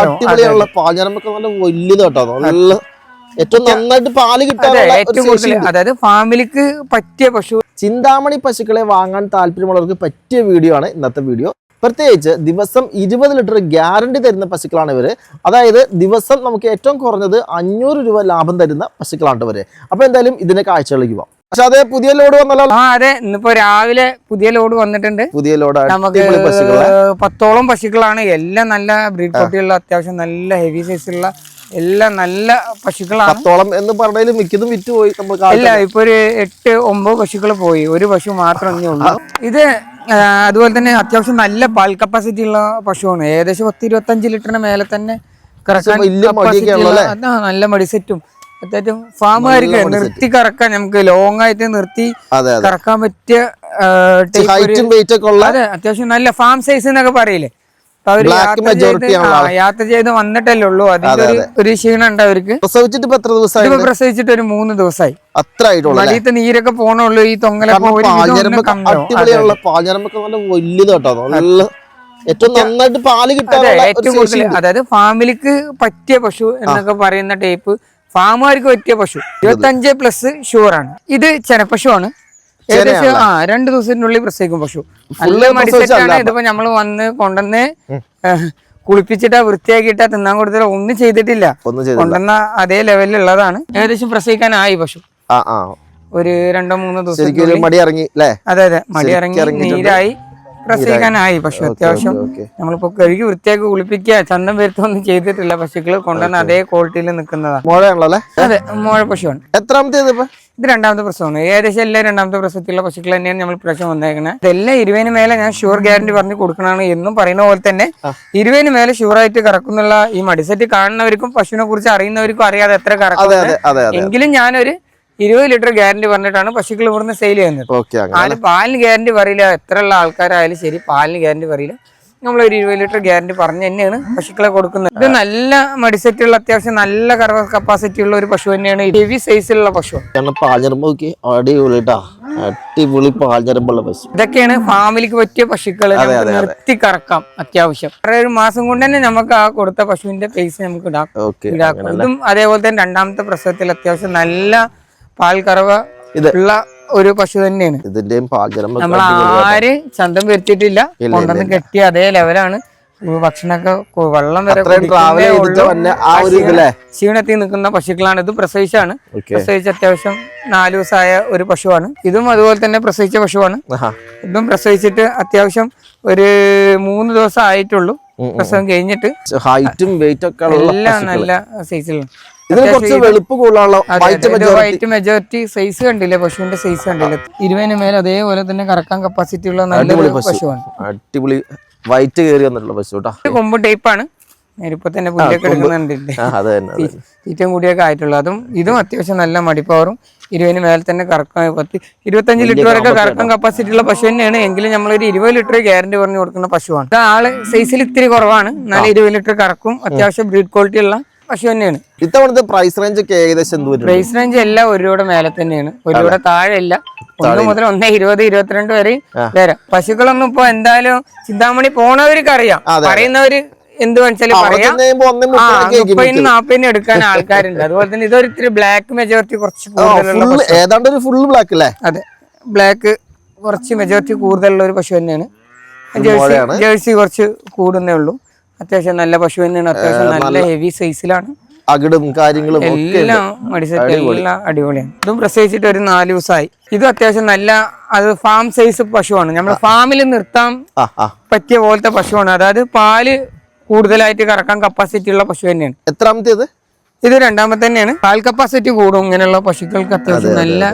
അടിപൊളിയുള്ള പാഞ്ഞരമ്പൊക്കെ നല്ല വലുത് കേട്ടോ നല്ല ഏറ്റവും നന്നായിട്ട് പാൽ ഏറ്റവും അതായത് ഫാമിലിക്ക് പറ്റിയ പശു ചിന്താമണി പശുക്കളെ വാങ്ങാൻ താല്പര്യമുള്ളവർക്ക് പറ്റിയ വീഡിയോ ആണ് ഇന്നത്തെ വീഡിയോ പ്രത്യേകിച്ച് ദിവസം ഇരുപത് ലിറ്റർ ഗ്യാരണ്ടി തരുന്ന പശുക്കളാണ് ഇവർ അതായത് ദിവസം നമുക്ക് ഏറ്റവും കുറഞ്ഞത് അഞ്ഞൂറ് രൂപ ലാഭം തരുന്ന പശുക്കളാണ് ഇവർ അപ്പോൾ എന്തായാലും ഇതിനെ കാഴ്ചകളിലേക്ക് പോവാം. പക്ഷെ അതെ പുതിയ ലോഡ് വന്നല്ലോ. ആ അതെ. ഇന്നിപ്പോ രാവിലെ പുതിയ ലോഡ് വന്നിട്ടുണ്ട്. പുതിയ ലോഡ് നമുക്ക് പത്തോളം പശുക്കളാണ്. എല്ലാം നല്ല ബ്രീഡ് കുട്ടിയുള്ള അത്യാവശ്യം നല്ല ഹെവി സൈസുള്ള എല്ലാം നല്ല പശുക്കളാണ്. പത്തോളം എന്ന് പറഞ്ഞാലും മിക്കതും വിറ്റ് പോയി നമ്മൾ കാ- ഇല്ല ഇപ്പൊ ഒരു എട്ട് ഒമ്പത് പശുക്കൾ പോയി. ഒരു പശു മാത്രം ഇനി ഉള്ളൂ. ഇത് അതുപോലെ തന്നെ അത്യാവശ്യം നല്ല പാൽ കപ്പാസിറ്റി ഉള്ള പശുവാണ്. ഏകദേശം പത്ത് ഇരുപത്തഞ്ച് ലിറ്ററിന് മേലെ തന്നെ നല്ല മടി capacity അത്യാവശ്യം ഫാമുകാർക്ക് നിർത്തി കറക്കാൻ നമുക്ക് ലോങ് ആയിട്ട് നിർത്തി കറക്കാൻ പറ്റിയ ഹൈറ്റും വെയിറ്റ് ഒക്കെ ഉള്ള അതെ അത്യാവശ്യം നല്ല ഫാം സൈസ് എന്നൊക്കെ പറയില്ലേ? യാത്ര ചെയ്ത് വന്നിട്ടല്ലേ ഉള്ളൂ. അതിന്റെ ഒരു- ക്ഷീണം ഉണ്ട് അവർക്ക്. പ്രസവിച്ചിട്ട് ഇപ്പൊ എത്ര ദിവസമായി പ്രസവിച്ചിട്ട് ഒരു മൂന്ന് ദിവസമായി. അത്ര ആയിട്ടുള്ളൂ? നീരൊക്കെ പോണുള്ളൂ ഈ തൊങ്ങലൊക്കെ. അടിപൊളിയുള്ള നല്ല നല്ല ഏറ്റവും നന്നായിട്ട് പാൽ അതെ കിട്ടാനുള്ള ഏറ്റവും കൂടുതൽ അതായത് ഫാമിലിക്ക് പറ്റിയ പശു എന്നൊക്കെ പറയുന്ന ടൈപ്പ് ഫാമുകാർക്ക് പറ്റിയ പശു. ഇരുപത്തഞ്ച് പ്ലസ് ഷുവർ ആണ്. ഇത് ചെനപ്പശുവാണ്. ഏകദേശം ആ രണ്ട് ദിവസത്തിനുള്ളിൽ പ്രസവിക്കും പശു. നല്ല മടിച്ചാണ് ഇതിപ്പോ നമ്മൾ വന്ന് കൊണ്ടുവന്ന് കുളിപ്പിച്ചിട്ടാ വൃത്തിയാക്കിയിട്ടാ തിന്നാൻ കൊടുത്തില്ല ഒന്നും ചെയ്തിട്ടില്ല. കൊണ്ടുവന്ന അതേ ലെവലിലുള്ളതാണ് ഏകദേശം പ്രസവിക്കാനായി പശു. ഒരു രണ്ടോ മൂന്നോ ദിവസം മടി ഇറങ്ങി അതെ അതെ. മടി ഇറങ്ങി നീരായി. പ്രസവിക്കാനായി പക്ഷെ അത്യാവശ്യം. നമ്മളിപ്പോ കഴുകി വൃത്തിയാക്കി കുളിപ്പിക്കുക ചന്തം വരുത്തൊന്നും ചെയ്തിട്ടില്ല പശുക്കൾ കൊണ്ടുവന്ന അതേ ക്വാളിറ്റിയിൽ നിൽക്കുന്നതാണ് മോഴയാണല്ലോ അതെ മോഴ പശുവാണ്. എത്രാമത്തേത് ഇത് രണ്ടാമത്തെ പ്രസവമാണ്. ഏകദേശം എല്ലാ രണ്ടാമത്തെ പ്രസവത്തിലുള്ള പശുക്കൾ തന്നെയാണ് നമ്മൾ പ്രശ്നം വന്നേക്കുന്നത് ഇതെല്ലാം ഇരുപതിന് മേലെ ഞാൻ ഷുവർ ഗ്യാരണ്ടി പറഞ്ഞ് കൊടുക്കണമെന്ന് എന്നും പറയുന്ന പോലെ തന്നെ ഇരുപതിന് മേലെ ഷുവറായിട്ട് കറക്കുന്നുള്ള ഈ മടിസെറ്റ് കാണുന്നവർക്കും പശുവിനെ കുറിച്ച് അറിയുന്നവർക്കും അറിയാതെ എത്ര കറക്കും എങ്കിലും ഞാനൊരു ഇരുപത് ലിറ്റർ ഗ്യാരണ്ടി പറഞ്ഞിട്ടാണ് പശുക്കൾ ഇവിടുന്ന് സെയിൽ ചെയ്യുന്നത്. അതിന് പാലിന് ഗ്യാരണ്ടി പറയില്ല. എത്ര ഉള്ള ആൾക്കാരായാലും ശരി പാലിന് ഗ്യാരണ്ടി പറയില്ല. നമ്മൾ ഒരു ഇരുപത് ലിറ്റർ ഗ്യാരണ്ടി പറഞ്ഞ് തന്നെയാണ് പശുക്കളെ കൊടുക്കുന്നത്. ഇത് നല്ല മടിസെറ്റുള്ള അത്യാവശ്യം നല്ല കറവ കപ്പാസിറ്റി ഉള്ള ഒരു പശു തന്നെയാണ്. ഹെവി സൈസിലുള്ള പശു അടിപൊളി പാൽഞ്ഞരമ്പുള്ള പശു. ഇതൊക്കെയാണ് ഫാമിലിക്ക് പറ്റിയ പശുക്കൾ നിർത്തി കറക്കാം അത്യാവശ്യം. ഒരു മാസം കൊണ്ട് തന്നെ നമുക്ക് ആ കൊടുത്ത പശുവിന്റെ പൈസ നമുക്ക് ഇടാം. ഇതും അതേപോലെ തന്നെ രണ്ടാമത്തെ പ്രസവത്തിൽ അത്യാവശ്യം നല്ല പാൽ കറവ ഇത്. ഉള്ള ഒരു പശു തന്നെയാണ്. ഇതിന്റെയും പാൽഞ്ഞരമ്പ് നമ്മൾ ആര് ചന്തം വരുത്തിയിട്ടില്ല. കൊണ്ടുവന്ന് കെട്ടിയ അതേ ലെവലാണ്. ഭക്ഷണമൊക്കെ വെള്ളം വരെ ക്ഷീണത്തിൽ നിൽക്കുന്ന പശുക്കളാണ്. ഇത് പ്രസവിച്ചാണ് പ്രസവിച്ച് അത്യാവശ്യം നാലു ദിവസമായ ഒരു പശുവാണ്. ഇതും അതുപോലെ തന്നെ പ്രസവിച്ച പശുവാണ്. ഇതും പ്രസവിച്ചിട്ട് അത്യാവശ്യം ഒരു മൂന്ന് ദിവസം ആയിട്ടുള്ളൂ. പ്രസവം കഴിഞ്ഞിട്ട് ഹൈറ്റും വെയിറ്റ് ഒക്കെ എല്ലാം നല്ല സൈസിലാണ് ഇതിന് കുറച്ച് വെളുപ്പ് കൂടുതലുള്ള വൈറ്റ് മെജോറിറ്റി സൈസ് കണ്ടില്ലേ? പശുവിന്റെ സൈസ് കണ്ടില്ലേ? ഇരുപതിന് മേലെ അതേപോലെ തന്നെ കറക്കാൻ കപ്പാസിറ്റി ഉള്ള നല്ല പശുവാണ്. അടിപൊളി വൈറ്റ് കയറി വന്നിട്ടുള്ള പശു കേട്ടാ. കൊമ്പ് ടൈപ്പാണ് ഇപ്പൊ തന്നെ പുല്ലൊക്കെ എടുക്കുന്നുണ്ട് ആ, അത് തന്നെ അത് തന്നെ. തീറ്റയും കൂടിയൊക്കെ ആയിട്ടുള്ളൂ. അതും ഇതും അത്യാവശ്യം നല്ല മടിപ്പവറും ഇരുപതിന് മേലെ തന്നെ കറക്കാൻ പത്ത് ഇരുപത്തഞ്ച് ലിറ്റർ വരെ കറക്കാൻ കപ്പാസിറ്റി ഉള്ള പശു തന്നെയാണ്. എങ്കിലും നമ്മൾ ഒരു ഇരുപത് ലിറ്റർ ഗ്യാരണ്ടി പറഞ്ഞു കൊടുക്കുന്ന പശുവാണ്. ആൾ സൈസിൽ ഇത്തിരി കുറവാണ്. എന്നാലും ഇരുപത് ലിറ്റർ കറക്കും. അത്യാവശ്യം ബ്രീഡ് ക്വാളിറ്റി ഉള്ള പശു തന്നെയാണ്. ഇത്തവണത്തെ പ്രൈസ് റേഞ്ച് ഒക്കെ ഏകദേശം പ്രൈസ് റേഞ്ച് എല്ലാം ഒരു രൂപയുടെ മേലെ തന്നെയാണ്. ഒരു രൂപ താഴെ ഇല്ല ഒന്ന് മുതൽ ഒന്ന് ഇരുപത് ഇരുപത്തിരണ്ട് വരെയും വരാം. പശുക്കളൊന്നും ഇപ്പൊ എന്തായാലും ചിന്താമണി പോണവർക്ക് അറിയാം. പറയുന്നവര് എന്ത് വെച്ചാൽ പറയാം. മുപ്പതിന് നാപ്പതിന് എടുക്കാൻ ആൾക്കാരുണ്ട്. അതുപോലെ തന്നെ ഇതൊരു ഇത്തിരി ബ്ലാക്ക് മെജോറിറ്റി കുറച്ച് ഏതാണ്ട് ഒരു ഫുള്ള് ബ്ലാക്ക് അല്ലേ? അതെ. ബ്ലാക്ക് കുറച്ച് മെജോറിറ്റി കൂടുതലുള്ള ഒരു പശു തന്നെയാണ്. ജേഴ്സി ജേഴ്സി കുറച്ച് കൂടുന്നേ ഉള്ളൂ. അത്യാവശ്യം നല്ല പശു തന്നെയാണ്. അത്യാവശ്യം നല്ല ഹെവി സൈസിലാണ് അകിടും കാര്യങ്ങളും എല്ലാം മടിസെറ്റ് എല്ലാം അടിപൊളിയാണ്. ഇതും പ്രസവിച്ചിട്ട് ഒരു നാല് ദിവസമായി. ഇത് അത്യാവശ്യം നല്ല അത് ഫാം സൈസ് പശുവാണ്. നമ്മൾ ഫാമിൽ നിർത്താൻ പറ്റിയ പോലത്തെ പശുവാണ്. അതായത് പാൽ കൂടുതലായിട്ട് കറക്കാൻ കപ്പാസിറ്റി ഉള്ള പശു തന്നെയാണ്. എത്രാമത്തേത്? ഇത് രണ്ടാമത്തെ തന്നെയാണ് പാൽ കപ്പാസിറ്റി കൂടും. ഇങ്ങനെയുള്ള പശുക്കൾക്ക് അത്യാവശ്യം നല്ല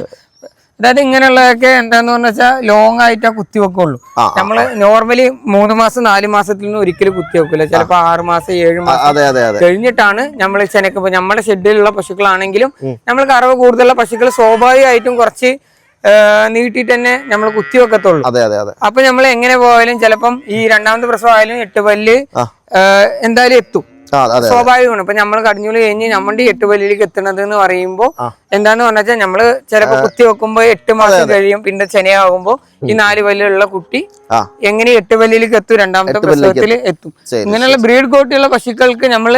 അതായത് ഇങ്ങനെയുള്ളതൊക്കെ എന്താന്ന് പറഞ്ഞാൽ ലോങ് ആയിട്ടാ കുത്തി വെക്കുള്ളൂ. നമ്മൾ നോർമലി മൂന്ന് മാസം നാല് മാസത്തിൽ നിന്ന് ഒരിക്കലും കുത്തി വെക്കില്ല ചിലപ്പോ ആറ് മാസം ഏഴ് മാസം കഴിഞ്ഞിട്ടാണ് നമ്മൾ ചെനക്ക് നമ്മുടെ ഷെഡിലുള്ള പശുക്കളാണെങ്കിലും നമ്മൾ കറവ് കൂടുതലുള്ള പശുക്കൾ സ്വാഭാവികമായിട്ടും കുറച്ച് നീട്ടിട്ട് തന്നെ നമ്മൾ കുത്തി വെക്കത്തുള്ളൂ. അതെ അതെ അതെ. അപ്പൊ നമ്മൾ എങ്ങനെ പോയാലും ചിലപ്പം ഈ രണ്ടാമത്തെ പ്രസവം ആയാലും എട്ട് പല്ല് എന്തായാലും എത്തും. സ്വാഭാവികമാണ്. ഇപ്പൊ നമ്മൾ കടിഞ്ഞൂൽ കഴിഞ്ഞ് നമ്മുടെ എട്ട് പല്ലിലേക്ക് എത്തണത് എന്ന് പറയുമ്പോ. എന്താന്ന് പറഞ്ഞാൽ നമ്മൾ ചിലപ്പോ കുത്തി വെക്കുമ്പോ എട്ട് മാസം കഴിയും. പിന്നെ ചെനയാകുമ്പോ ഈ നാല് പല്ലുള്ള കുട്ടി എങ്ങനെ എട്ട് പല്ലിലേക്ക് എത്തും? രണ്ടാമത്തെ പ്രസവത്തിൽ എത്തും. ഇങ്ങനെയുള്ള ബ്രീഡ് കോട്ടിയുള്ള പശുക്കൾക്ക് നമ്മൾ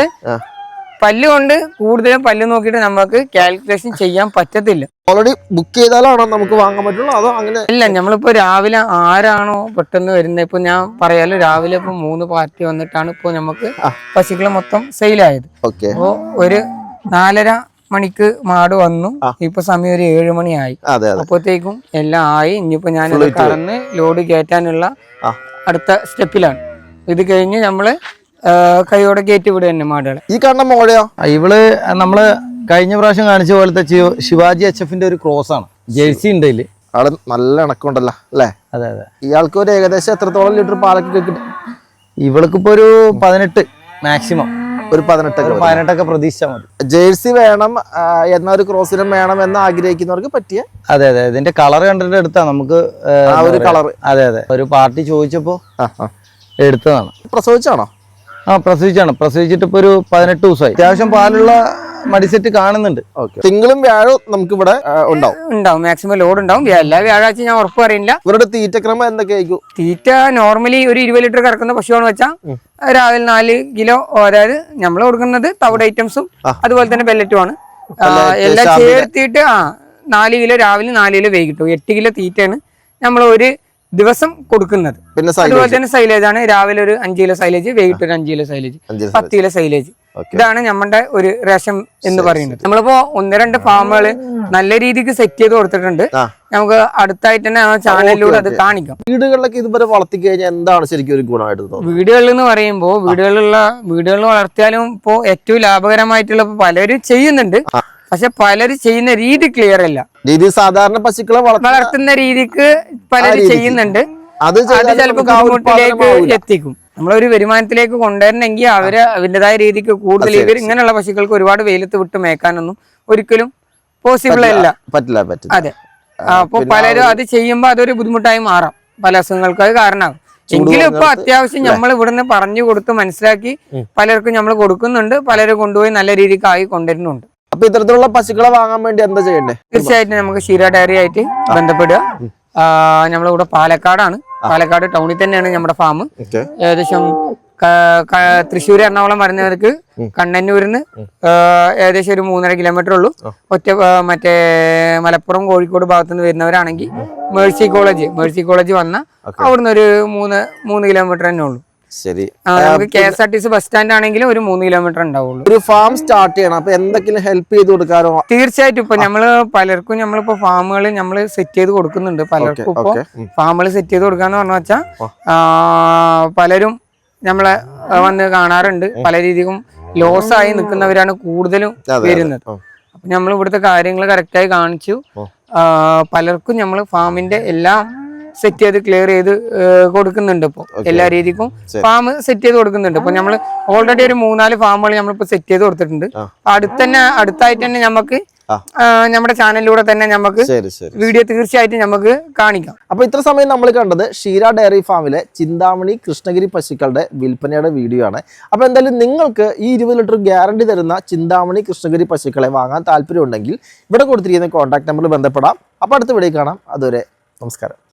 ആ. പല്ല് കൊണ്ട് കൂടുതലും പല്ല് നോക്കിയിട്ട് നമുക്ക് കാൽക്കുലേഷൻ ചെയ്യാൻ പറ്റത്തില്ല. ഓൾറെഡി ബുക്ക് ചെയ്താലാണോ നമുക്ക് വാങ്ങാൻ പറ്റുള്ളൂ? അതോ അങ്ങനെ ഇല്ല നമ്മളിപ്പോ രാവിലെ ആരാണോ പെട്ടെന്ന് വരുന്നത് ഇപ്പൊ ഞാൻ പറയാലോ രാവിലെ ഇപ്പൊ മൂന്ന് പാർട്ടി വന്നിട്ടാണ് ഇപ്പൊ നമുക്ക് പശുക്കൾ മൊത്തം സെയിലായത് ഓക്കെ അപ്പോ ഒരു നാലര മണിക്ക് മാട് വന്നു. ഇപ്പൊ സമയം ഒരു ഏഴ് മണിയായി. അപ്പോഴത്തേക്കും എല്ലാം ആയി. ഇനിയിപ്പോ ഞാൻ കടന്ന് കറന്ന് ലോഡ് കയറ്റാനുള്ള അടുത്ത സ്റ്റെപ്പിലാണ് ഇത് കഴിഞ്ഞ് നമ്മൾ കൈയോടെ കയറ്റി ഇവിടെ തന്നെ മാടുകളെ. ഈ കാണുന്ന മോഴയോ ഇവൾ നമ്മൾ കഴിഞ്ഞ പ്രാവശ്യം കാണിച്ച പോലത്തെ ശിവ- ശിവാജി എച്ച് എഫിന്റെ ഒരു ക്രോസ് ആണ്. ജേഴ്സി ഉണ്ട് ഇതിൽ ആൾ നല്ല ഇണക്കുണ്ടല്ലോ അല്ലേ? അതെ അതെ. ഇയാൾക്ക് ഒരു ഏകദേശം എത്രത്തോളം ലിറ്റർ പാലൊക്കെ കിട്ടും? ഇവൾക്കിപ്പോ ഒരു പതിനെട്ട് മാക്സിമം ഒരു പതിനെട്ടൊക്കെ. പതിനെട്ടൊക്കെ പ്രതീക്ഷിച്ചാൽ മതി. ജേഴ്സി വേണം എന്നാ ഒരു ക്രോസിനും വേണം എന്ന് ആഗ്രഹിക്കുന്നവർക്ക് പറ്റിയ? അതെ അതെ. ഇതിന്റെ കളർ കണ്ടിട്ട് എടുത്താ നമുക്ക് ആ ഒരു കളർ അതെ അതെ. ഒരു പാർട്ടി ചോദിച്ചപ്പോ. എടുത്തതാണ്. പ്രസവിച്ചാണോ? ആ പ്രസവിച്ചാണ്. പ്രസവിച്ചിട്ട് ഇപ്പൊ ഒരു പതിനെട്ട് ദിവസമായി. അത്യാവശ്യം പാലുള്ള മടിസെറ്റ് കാണുന്നുണ്ട്. തിങ്കളും വ്യാഴവും നമുക്ക് ഇവിടെ ഉണ്ടാവും. ഉണ്ടാവും. മാക്സിമം ലോഡ് ഉണ്ടാവും. എല്ലാ വ്യാഴാഴ്ച ഞാൻ ഉറപ്പ് പറയില്ല. ഇവരുടെ തീറ്റക്രമം എന്തൊക്കെയായിരിക്കും? തീറ്റ നോർമലി ഒരു ഇരുപത് ലിറ്റർ കറക്കുന്ന പശുവാണ് വെച്ചാൽ രാവിലെ നാല് കിലോ അതായത് നമ്മൾ കൊടുക്കുന്നത് തവിട് ഐറ്റംസും. അതുപോലെ തന്നെ ബെല്ലറ്റുമാണ് എല്ലാം. ചേർത്തിട്ട് ആ നാല് കിലോ രാവിലെ നാല് കിലോ വൈകിട്ടും. എട്ട് കിലോ തീറ്റയാണ്. നമ്മൾ ഒരു ദിവസം കൊടുക്കുന്നത്. പിന്നെ അതുപോലെ തന്നെ സൈലേജ് ആണ്. രാവിലെ ഒരു അഞ്ച് കിലോ സൈലേജ് വൈകിട്ട് ഒരു അഞ്ച് കിലോ സൈലേജ് പത്ത് കിലോ സൈലേജ് ഇതാണ് നമ്മുടെ ഒരു റേഷൻ എന്ന് പറയുന്നത്. നമ്മളിപ്പോ ഒന്ന് രണ്ട് ഫാമുകൾ നല്ല രീതിക്ക് സെറ്റ് ചെയ്ത് കൊടുത്തിട്ടുണ്ട്. നമുക്ക് അടുത്തായിട്ട് തന്നെ ചാനലിലൂടെ അത് കാണിക്കാം. വീടുകളിലൊക്കെ ഇതുവരെ വളർത്തി കഴിഞ്ഞാൽ എന്താണ് ശരിക്കും ഒരു ഗുണമായിട്ട് വീടുകളിൽ എന്ന് പറയുമ്പോൾ വീടുകളിലുള്ള വീടുകളിൽ വളർത്തിയാലും ഇപ്പോ ഏറ്റവും ലാഭകരമായിട്ടുള്ള പലരും ചെയ്യുന്നുണ്ട്. പക്ഷെ പലരും ചെയ്യുന്ന രീതി ക്ലിയർ അല്ല. രീതി സാധാരണ പശുക്കളെ വളർത്തുന്ന രീതിക്ക് പലരും. ചെയ്യുന്നുണ്ട്. അത് ചിലപ്പോൾ ബുദ്ധിമുട്ടിലേക്ക്. എത്തിക്കും. നമ്മളൊരു വരുമാനത്തിലേക്ക് കൊണ്ടുവരണമെങ്കിൽ അവർ അവരുടേതായ രീതിക്ക് കൂടുതൽ ഇവർ ഇങ്ങനെയുള്ള പശുക്കൾക്ക് ഒരുപാട് വെയിലത്ത് വിട്ട് മേക്കാനൊന്നും ഒരിക്കലും പോസിബിൾ അല്ല. പറ്റില്ല പറ്റില്ല. അതെ. അപ്പൊ പലരും അത് ചെയ്യുമ്പോ അതൊരു ബുദ്ധിമുട്ടായി മാറാം. പല അസുഖങ്ങൾക്ക് അത് കാരണമാകും എങ്കിലും ഇപ്പൊ അത്യാവശ്യം നമ്മൾ ഇവിടുന്ന് പറഞ്ഞു കൊടുത്ത് മനസ്സിലാക്കി പലർക്കും നമ്മൾ കൊടുക്കുന്നുണ്ട്. പലരും കൊണ്ടുപോയി നല്ല രീതിക്ക് ആയി കൊണ്ടുവരുന്നുണ്ട്. അപ്പൊ ഇത്തരത്തിലുള്ള പശുക്കളെ വാങ്ങാൻ വേണ്ടി എന്താ ചെയ്യണ്ടേ? തീർച്ചയായിട്ടും നമുക്ക് ക്ഷീര ഡയറി ആയിട്ട് ബന്ധപ്പെടുക. നമ്മളിവിടെ പാലക്കാടാണ്. പാലക്കാട് ടൗണിൽ തന്നെയാണ് നമ്മുടെ ഫാം. ഏകദേശം തൃശ്ശൂർ എറണാകുളം വരുന്നവർക്ക് കണ്ണന്നൂരിന്ന് ഏകദേശം ഒരു മൂന്നര കിലോമീറ്റർ ഉള്ളൂ. ഒറ്റ മറ്റേ മലപ്പുറം കോഴിക്കോട് ഭാഗത്തു നിന്ന് വരുന്നവരാണെങ്കിൽ മേഴ്സി കോളേജ് മേഴ്സി കോളേജ് വന്ന അവിടുന്ന് ഒരു മൂന്ന് മൂന്ന് കിലോമീറ്റർ തന്നെ ഉള്ളൂ. ശരി. നമുക്ക് K S R T C bus stand ആണെങ്കിലും ഒരു മൂന്ന് കിലോമീറ്റർ ഉണ്ടാവുള്ളൂ. ഒരു ഫാം സ്റ്റാർട്ട് ചെയ്യണം. അപ്പൊ എന്തെങ്കിലും ഹെൽപ്പ് ചെയ്ത് കൊടുക്കാനോ? തീർച്ചയായിട്ടും ഇപ്പൊ നമ്മൾ പലർക്കും നമ്മളിപ്പോ ഫാമുകൾ നമ്മൾ സെറ്റ് ചെയ്ത് കൊടുക്കുന്നുണ്ട് പലർക്കും ഇപ്പൊ. ഫാമുകൾ സെറ്റ് ചെയ്ത് കൊടുക്കാന്ന് പറഞ്ഞു വെച്ചാൽ പലരും നമ്മളെ വന്ന് കാണാറുണ്ട്. പല രീതിക്കും ലോസ് ആയി നിൽക്കുന്നവരാണ് കൂടുതലും വരുന്നത്. അപ്പൊ നമ്മൾ ഇവിടുത്തെ കാര്യങ്ങൾ കറക്റ്റായി കാണിച്ചു. പലർക്കും നമ്മൾ ഫാമിന്റെ എല്ലാം സെറ്റ് ചെയ്ത് ക്ലിയർ ചെയ്ത് കൊടുക്കുന്നുണ്ട് ഇപ്പോൾ എല്ലാ രീതിക്കും ഫാം സെറ്റ് ചെയ്ത് കൊടുക്കുന്നുണ്ട്. ഇപ്പൊ നമ്മൾ ഓൾറെഡി ഒരു മൂന്നാൽ ഫാമുകൾ നമ്മളിപ്പോ സെറ്റ് ചെയ്ത് കൊടുത്തിട്ടുണ്ട്. അടുത്ത് തന്നെ അടുത്തായിട്ട് തന്നെ നമുക്ക് നമ്മുടെ ചാനലിലൂടെ തന്നെ നമുക്ക് വീഡിയോ തീർച്ചയായിട്ടും നമുക്ക് കാണിക്കാം. അപ്പൊ ഇത്ര സമയം നമ്മൾ കണ്ടത് ഷീര ഡയറി ഫാമിലെ ചിന്താമണി കൃഷ്ണഗിരി പശുക്കളുടെ വിൽപ്പനയുടെ വീഡിയോ ആണ്. അപ്പൊ എന്തായാലും നിങ്ങൾക്ക് ഈ ഇരുപത് ലിറ്റർ ഗ്യാരണ്ടി തരുന്ന ചിന്താമണി കൃഷ്ണഗിരി പശുക്കളെ വാങ്ങാൻ താല്പര്യമുണ്ടെങ്കിൽ ഇവിടെ കൊടുത്തിരിക്കുന്ന കോൺടാക്ട് നമ്പറിൽ ബന്ധപ്പെടാം. അപ്പൊ അടുത്ത വീഡിയോ കാണാം. അതുവരെ നമസ്കാരം.